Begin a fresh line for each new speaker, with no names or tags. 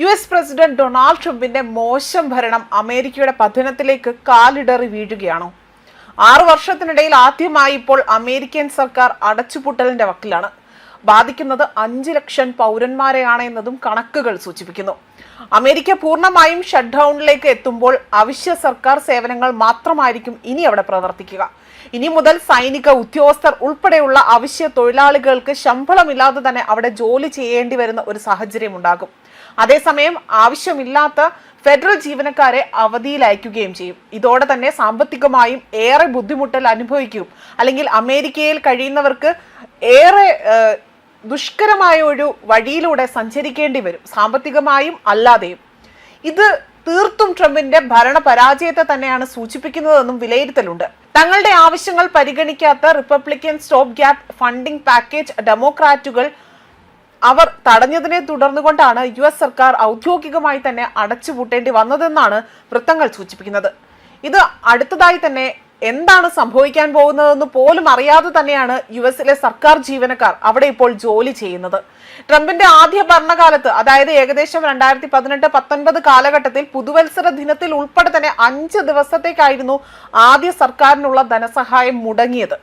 U S president Donald ട്രംപിന്റെ മോശം ഭരണം അമേരിക്കയുടെ പതനത്തിലേക്ക് കാലിടറി വീഴുകയാണോ? ആറു വർഷത്തിനിടയിൽ ആദ്യമായി ഇപ്പോൾ അമേരിക്കൻ സർക്കാർ അടച്ചുപൂട്ടലിന്റെ വക്കിലാണ്. ബാധിക്കുന്നത് അഞ്ച് ലക്ഷം പൗരന്മാരെയാണ് എന്നതും കണക്കുകൾ സൂചിപ്പിക്കുന്നു. അമേരിക്ക പൂർണമായും ഷട്ട് ഡൗണിലേക്ക് എത്തുമ്പോൾ അവശ്യ സർക്കാർ സേവനങ്ങൾ മാത്രമായിരിക്കും ഇനി അവിടെ പ്രവർത്തിക്കുക. ഇനി മുതൽ സൈനിക ഉദ്യോഗസ്ഥർ ഉൾപ്പെടെയുള്ള അവശ്യ തൊഴിലാളികൾക്ക് ശമ്പളമില്ലാതെ തന്നെ അവിടെ ജോലി ചെയ്യേണ്ടി വരുന്ന ഒരു സാഹചര്യം ഉണ്ടാകും. അതേസമയം ആവശ്യമില്ലാത്ത ഫെഡറൽ ജീവനക്കാരെ അവധിയിൽ അയക്കുകയും ചെയ്യും. ഇതോടെ തന്നെ സാമ്പത്തികമായും ഏറെ ബുദ്ധിമുട്ടൽ അനുഭവിക്കും. അല്ലെങ്കിൽ അമേരിക്കയിൽ കഴിയുന്നവർക്ക് ഏറെ ദുഷ്കരമായ ഒരു വഴിയിലൂടെ സഞ്ചരിക്കേണ്ടി വരും. സാമ്പത്തികമായും അല്ലാതെയും. ഇത് തീർത്തും ട്രംപിന്റെ ഭരണ പരാജയത്തെ തന്നെയാണ് സൂചിപ്പിക്കുന്നതെന്നും വിലയിരുത്തലുണ്ട്. തങ്ങളുടെ ആവശ്യങ്ങൾ പരിഗണിക്കാത്ത Republican stop gap funding package ഡെമോക്രാറ്റുകൾ അവർ തടഞ്ഞതിനെ തുടർന്നുകൊണ്ടാണ് യു എസ് സർക്കാർ ഔദ്യോഗികമായി തന്നെ അടച്ചുപൂട്ടേണ്ടി വന്നതെന്നാണ് വൃത്തങ്ങൾ സൂചിപ്പിക്കുന്നത്. ഇത് അടുത്തതായി തന്നെ എന്താണ് സംഭവിക്കാൻ പോകുന്നതെന്ന് പോലും അറിയാതെ തന്നെയാണ് യു എസിലെ സർക്കാർ ജീവനക്കാർ അവിടെ ഇപ്പോൾ ജോലി ചെയ്യുന്നത്. ട്രംപിന്റെ ആദ്യ ഭരണകാലത്ത് അതായത് ഏകദേശം രണ്ടായിരത്തി പതിനെട്ട് പത്തൊൻപത് കാലഘട്ടത്തിൽ പുതുവത്സര ദിനത്തിൽ ഉൾപ്പെടെ തന്നെ അഞ്ച് ദിവസത്തേക്കായിരുന്നു ആദ്യ സർക്കാരിനുള്ള ധനസഹായം മുടങ്ങിയത്.